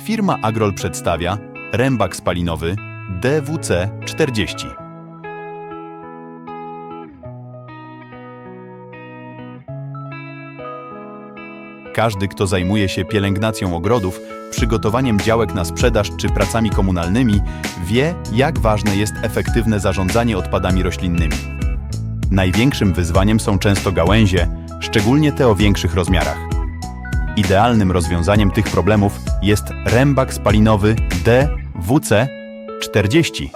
Firma Agrol przedstawia rębak spalinowy DWC-40. Każdy, kto zajmuje się pielęgnacją ogrodów, przygotowaniem działek na sprzedaż czy pracami komunalnymi, wie, jak ważne jest efektywne zarządzanie odpadami roślinnymi. Największym wyzwaniem są często gałęzie, szczególnie te o większych rozmiarach. Idealnym rozwiązaniem tych problemów jest rębak spalinowy DWC-40.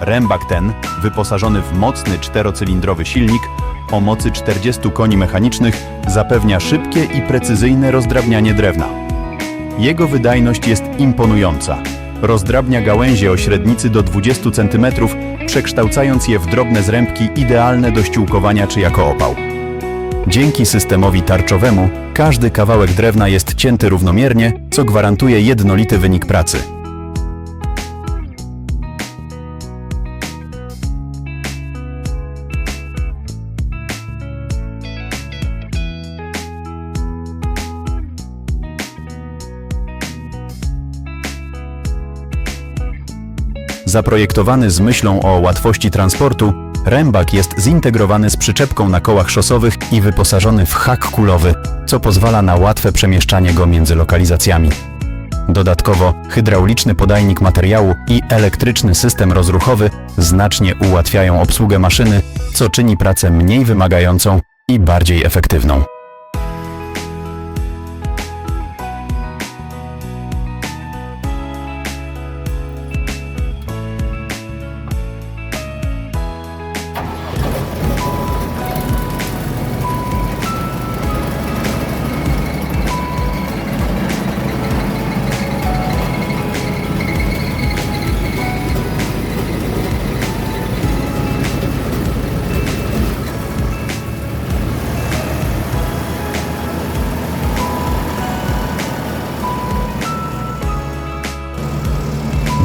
Rębak ten, wyposażony w mocny czterocylindrowy silnik o mocy 40 koni mechanicznych, zapewnia szybkie i precyzyjne rozdrabnianie drewna. Jego wydajność jest imponująca. Rozdrabnia gałęzie o średnicy do 20 cm, przekształcając je w drobne zrębki idealne do ściółkowania czy jako opał. Dzięki systemowi tarczowemu każdy kawałek drewna jest cięty równomiernie, co gwarantuje jednolity wynik pracy. Zaprojektowany z myślą o łatwości transportu, rębak jest zintegrowany z przyczepką na kołach szosowych i wyposażony w hak kulowy, co pozwala na łatwe przemieszczanie go między lokalizacjami. Dodatkowo hydrauliczny podajnik materiału i elektryczny system rozruchowy znacznie ułatwiają obsługę maszyny, co czyni pracę mniej wymagającą i bardziej efektywną.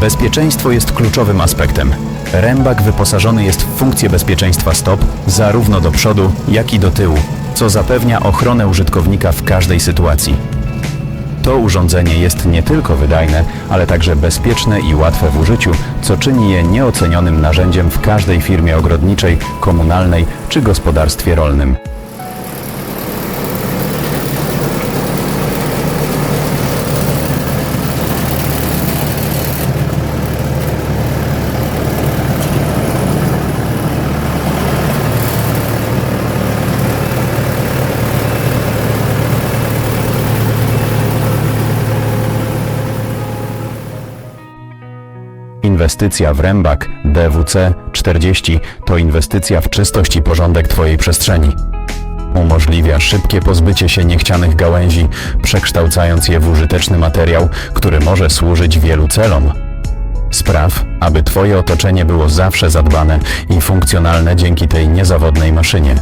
Bezpieczeństwo jest kluczowym aspektem. Rębak wyposażony jest w funkcję bezpieczeństwa stop zarówno do przodu, jak i do tyłu, co zapewnia ochronę użytkownika w każdej sytuacji. To urządzenie jest nie tylko wydajne, ale także bezpieczne i łatwe w użyciu, co czyni je nieocenionym narzędziem w każdej firmie ogrodniczej, komunalnej czy gospodarstwie rolnym. Inwestycja w rębak DWC 40 to inwestycja w czystość i porządek Twojej przestrzeni. Umożliwia szybkie pozbycie się niechcianych gałęzi, przekształcając je w użyteczny materiał, który może służyć wielu celom. Spraw, aby Twoje otoczenie było zawsze zadbane i funkcjonalne dzięki tej niezawodnej maszynie.